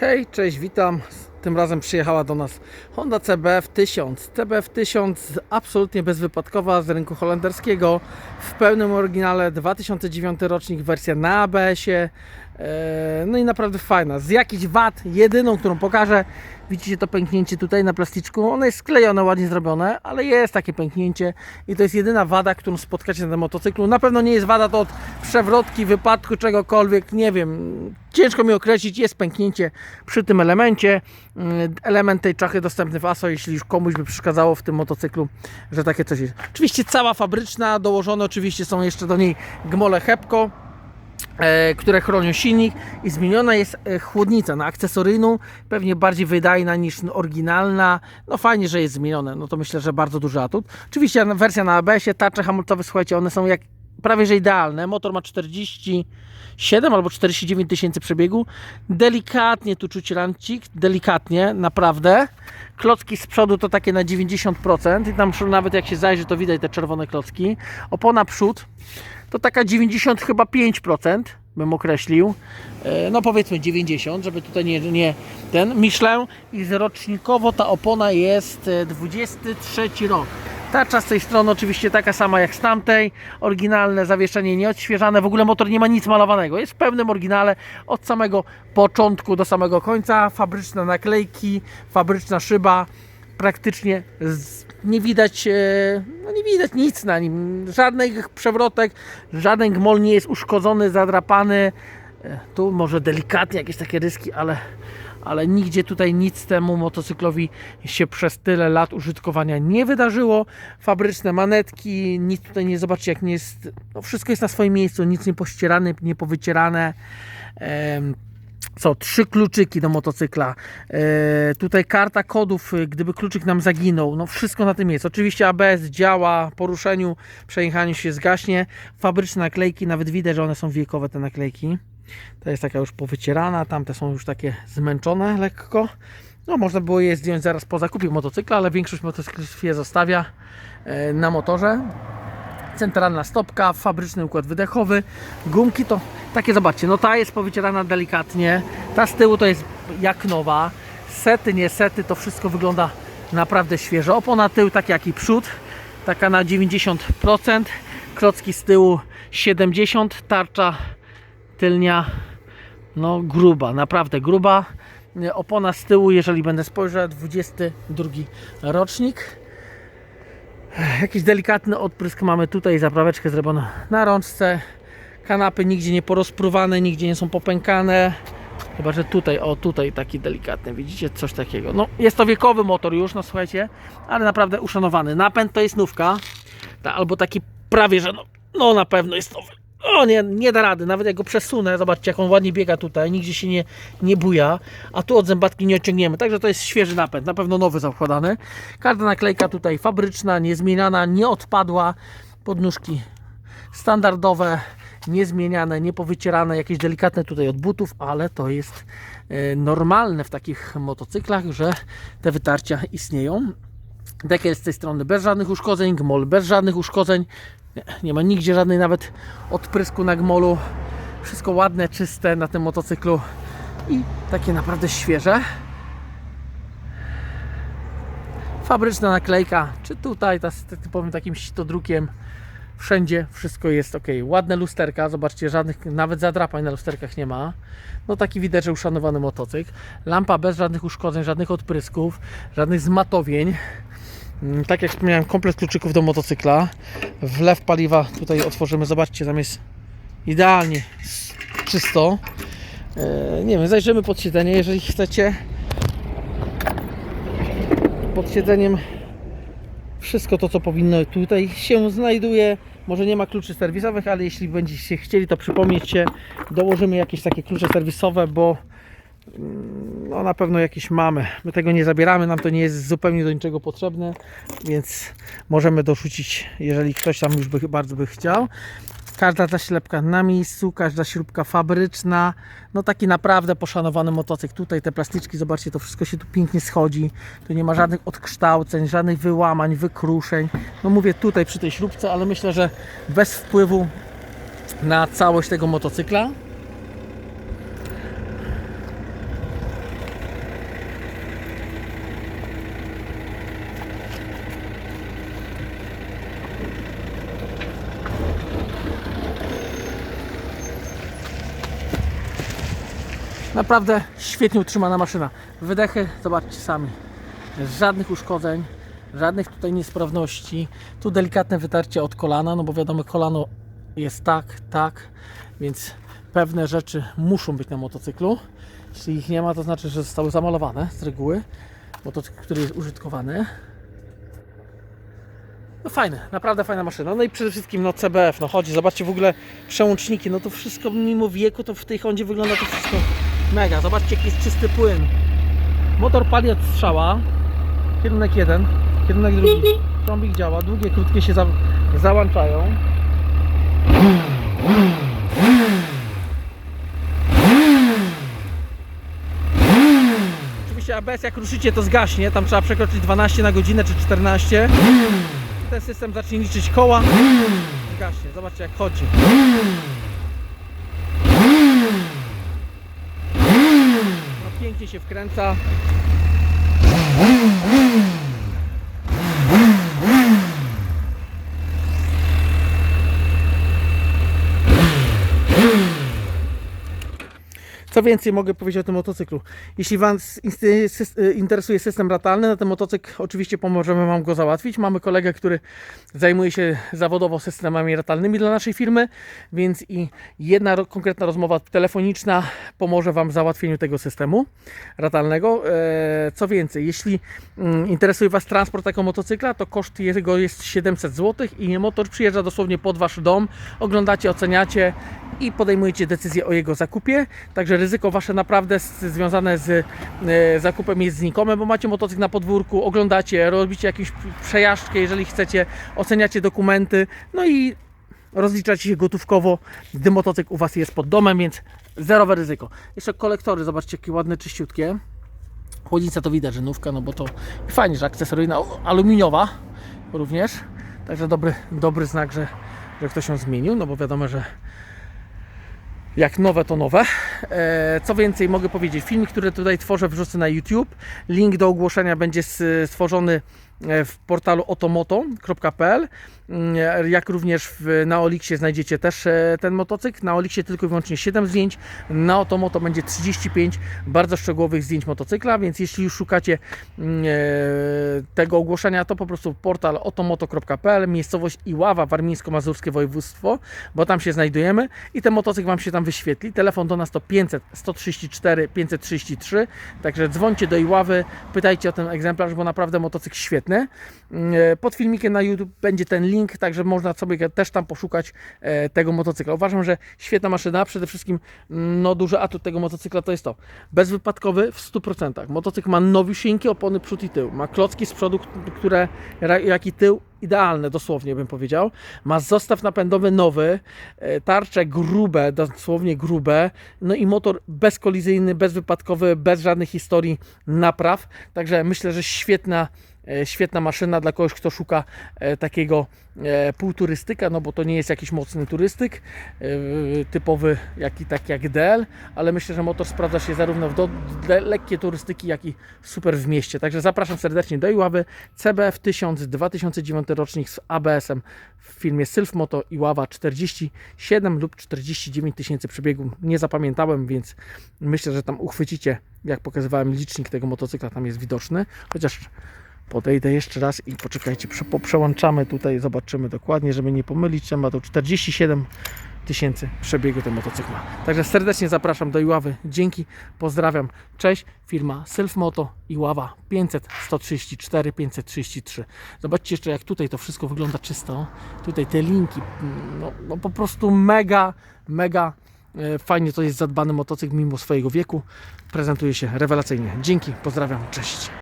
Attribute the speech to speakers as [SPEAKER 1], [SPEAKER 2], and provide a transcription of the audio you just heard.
[SPEAKER 1] Hej, cześć, witam. Tym razem przyjechała do nas Honda CBF 1000. CBF 1000 absolutnie bezwypadkowa z rynku holenderskiego w pełnym oryginale 2009 rocznik, wersja na ABS-ie. E, No i naprawdę fajna. Z jakichś wad, jedyną, którą pokażę, widzicie to pęknięcie tutaj na plasticzku. Ono jest sklejone, ładnie zrobione, ale jest takie pęknięcie i to jest jedyna wada, którą spotkacie na tym motocyklu. Na pewno nie jest wada to od przewrotki, wypadku, czegokolwiek, nie wiem. Ciężko mi określić, jest pęknięcie przy tym elemencie. Mm, Element tej czachy dostępny w ASO, jeśli już komuś by przeszkadzało w tym motocyklu, że takie coś jest. Oczywiście cała fabryczna, dołożone oczywiście są jeszcze do niej gmole Hepco e, które chronią silnik i zmieniona jest e, chłodnica na akcesoryjną, pewnie bardziej wydajna niż oryginalna. No fajnie, że jest zmienione, no to myślę, że bardzo duży atut. Oczywiście wersja na ABS-ie, tarcze hamulcowe, słuchajcie, one są jak prawie że idealne. Motor ma 47 albo 49 tysięcy przebiegu. Delikatnie tu czuć rancik, delikatnie, naprawdę. Klocki z przodu to takie na 90% i tam nawet jak się zajrzy, to widać te czerwone klocki. Opona przód to taka 90 chyba 5% bym określił. E, No powiedzmy 90, żeby tutaj nie, nie ten. Michelin i rocznikowo ta opona jest e, 23 rok. Tarcza z tej strony oczywiście taka sama jak z tamtej. Oryginalne zawieszenie nieodświeżane. W ogóle motor nie ma nic malowanego. Jest w pełnym oryginale od samego początku do samego końca. Fabryczne naklejki, fabryczna szyba praktycznie z, nie widać e, no nie widać nic na nim żadnych przewrotek żaden gmol nie jest uszkodzony, zadrapany E, tu może delikatnie jakieś takie ryski, ale ale nigdzie tutaj nic temu motocyklowi się przez tyle lat użytkowania nie wydarzyło. Fabryczne manetki, nic tutaj nie zobaczcie jak nie jest, no wszystko jest na swoim miejscu, nic nie pościerane, nie powycierane. Em, co, trzy kluczyki do motocykla. E, tutaj karta kodów, y, gdyby kluczyk nam zaginął. No wszystko na tym jest. Oczywiście ABS działa, poruszeniu, przejechaniu się zgaśnie. Fabryczne naklejki, nawet widać, że one są wiekowe te naklejki. To jest taka już powycierana, tamte są już takie zmęczone lekko. No można było je zdjąć zaraz po zakupie motocykla, ale większość motocyklistów je zostawia e, na motorze centralna stopka, fabryczny układ wydechowy, gumki to takie zobaczcie, no ta jest powycierana delikatnie, ta z tyłu to jest jak nowa, sety, nie sety, to wszystko wygląda naprawdę świeżo, opona tył tak jak i przód, taka na 90%, klocki z tyłu 70%, tarcza tylnia no gruba, naprawdę gruba, opona z tyłu, jeżeli będę spojrzał, 22 rocznik, Jakiś delikatny odprysk mamy tutaj, zapraweczkę zrobioną na rączce. Kanapy nigdzie nie porozpruwane, nigdzie nie są popękane. Chyba, że tutaj, o tutaj taki delikatny, widzicie, coś takiego. No, jest to wiekowy motor już, no słuchajcie, ale naprawdę uszanowany. Napęd to jest nówka, ta, albo taki prawie, że no, no na pewno jest nowy. O nie, nie da rady, nawet jak go przesunę, zobaczcie jak on ładnie biega tutaj, nigdzie się nie, nie buja, a tu od zębatki nie odciągniemy, także to jest świeży napęd, na pewno nowy zakładany. Każda naklejka tutaj fabryczna, niezmieniana, nie odpadła, podnóżki standardowe, niezmieniane, niepowycierane, jakieś delikatne tutaj od butów, ale to jest e, normalne w takich motocyklach, że te wytarcia istnieją. Dekiel z tej strony bez żadnych uszkodzeń, gmol bez żadnych uszkodzeń. Nie, nie ma nigdzie żadnej nawet odprysku na gmolu. Wszystko ładne, czyste na tym motocyklu i takie naprawdę świeże. Fabryczna naklejka, czy tutaj, ta z typowym takim sitodrukiem. Wszędzie wszystko jest ok. Ładne lusterka, zobaczcie, żadnych nawet zadrapań na lusterkach nie ma. No taki widać, że uszanowany motocykl. Lampa bez żadnych uszkodzeń, żadnych odprysków, żadnych zmatowień. Mm, Tak jak wspomniałem, komplet kluczyków do motocykla. Wlew paliwa tutaj otworzymy, zobaczcie, tam jest idealnie czysto. E, Nie wiem, zajrzymy pod siedzenie, jeżeli chcecie. Pod siedzeniem wszystko to, co powinno tutaj się znajduje. Może nie ma kluczy serwisowych, ale jeśli będziecie chcieli, to przypomnieć dołożymy jakieś takie klucze serwisowe, bo no na pewno jakieś mamy. My tego nie zabieramy, nam to nie jest zupełnie do niczego potrzebne, więc możemy dorzucić, jeżeli ktoś tam już by bardzo by chciał. Każda zaślepka na miejscu, każda śrubka fabryczna. No taki naprawdę poszanowany motocykl. Tutaj te plasticzki, zobaczcie, to wszystko się tu pięknie schodzi. Tu nie ma żadnych odkształceń, żadnych wyłamań, wykruszeń. No mówię tutaj przy tej śrubce, ale myślę, że bez wpływu na całość tego motocykla. Naprawdę świetnie utrzymana maszyna. Wydechy, zobaczcie sami. Żadnych uszkodzeń, żadnych tutaj niesprawności. Tu delikatne wytarcie od kolana, no bo wiadomo, kolano jest tak, tak, więc pewne rzeczy muszą być na motocyklu. Jeśli ich nie ma, to znaczy, że zostały zamalowane z reguły. Motocykl, który jest użytkowany. No fajne, naprawdę fajna maszyna. No i przede wszystkim no CBF, no chodzi, zobaczcie w ogóle przełączniki, no to wszystko mimo wieku, to w tej Hondzie wygląda to wszystko mega. Zobaczcie jaki jest czysty płyn. Motor pali od strzała, kierunek jeden, kierunek drugi, trąbik działa, długie, krótkie się za, załączają. Oczywiście ABS jak ruszycie to zgaśnie, tam trzeba przekroczyć 12 na godzinę czy 14 ten system zacznie liczyć koła. Gaśnie, zobaczcie jak chodzi no, pięknie się wkręca Co więcej mogę powiedzieć o tym motocyklu? Jeśli Was y, interesuje system ratalny, na ten motocykl oczywiście pomożemy Wam go załatwić. Mamy kolegę, który zajmuje się zawodowo systemami ratalnymi dla naszej firmy, więc i jedna konkretna rozmowa telefoniczna pomoże Wam w załatwieniu tego systemu ratalnego. E, Co więcej, jeśli mm, interesuje Was transport takiego motocykla, to koszt jego jest 700 zł i motor przyjeżdża dosłownie pod Wasz dom. Oglądacie, oceniacie i podejmujecie decyzję o jego zakupie. Także ryzyko Wasze naprawdę z, związane z e, zakupem jest znikome, bo macie motocykl na podwórku, oglądacie, robicie jakąś przejażdżkę, jeżeli chcecie, oceniacie dokumenty, no i rozliczacie się gotówkowo, gdy motocykl u Was jest pod domem, więc zerowe ryzyko. Jeszcze kolektory, zobaczcie jakie ładne, czyściutkie. Chłodnica to widać, że nówka, no bo to fajnie, że akcesoryjna, aluminiowa również. Także dobry, dobry znak, że, że ktoś ją zmienił, no bo wiadomo, że jak nowe to nowe. E, Co więcej mogę powiedzieć, filmik, który tutaj tworzę wrzucę na YouTube. Link do ogłoszenia będzie stworzony w portalu otomoto.pl Mm, jak również w, na Olixie znajdziecie też e, ten motocykl. Na Olixie tylko i wyłącznie 7 zdjęć, na Otomoto będzie 35 bardzo szczegółowych zdjęć motocykla, więc jeśli już szukacie mm, e, tego ogłoszenia, to po prostu portal otomoto.pl, miejscowość Iława, warmińsko-mazurskie województwo, bo tam się znajdujemy i ten motocykl Wam się tam wyświetli. Telefon do nas to 500 134 533, także dzwońcie do Iławy, pytajcie o ten egzemplarz, bo naprawdę motocykl świetny. Mm, e, Pod filmikiem na YouTube będzie ten link, także można sobie też tam poszukać e, tego motocykla. Uważam, że świetna maszyna, przede wszystkim mm, no, duży atut tego motocykla to jest to, bezwypadkowy w 100%. Motocykl ma nowiusieńkie opony przód i tył, ma klocki z przodu, które jak i tył idealne dosłownie bym powiedział. Ma zestaw napędowy nowy, e, tarcze grube, dosłownie grube, no i motor bezkolizyjny, bezwypadkowy, bez żadnych historii napraw. Także myślę, że świetna świetna maszyna dla kogoś, kto szuka e, takiego e, półturystyka, no bo to nie jest jakiś mocny turystyk, e, typowy jaki, tak jak DL, ale myślę, że motor sprawdza się zarówno w do, lekkie turystyki, jak i super w mieście. Także zapraszam serdecznie do Iławy. CBF 1000 2009 rocznik z ABS-em w filmie Sylf Moto Iława 47 lub 49 tysięcy przebiegów. Nie zapamiętałem, więc myślę, że tam uchwycicie, jak pokazywałem licznik tego motocykla, tam jest widoczny, chociaż Podejdę jeszcze raz i poczekajcie, prze- poprzełączamy tutaj, zobaczymy dokładnie, żeby nie pomylić, ma to 47 tysięcy przebiegu ten motocykl ma. Także serdecznie zapraszam do Iławy. Dzięki, pozdrawiam. Cześć, firma Selfmoto Iława 500 134 533. Zobaczcie jeszcze jak tutaj to wszystko wygląda czysto. Tutaj te linki, no, no po prostu mega, mega e, fajnie to jest zadbany motocykl mimo swojego wieku. Prezentuje się rewelacyjnie. Dzięki, pozdrawiam, cześć.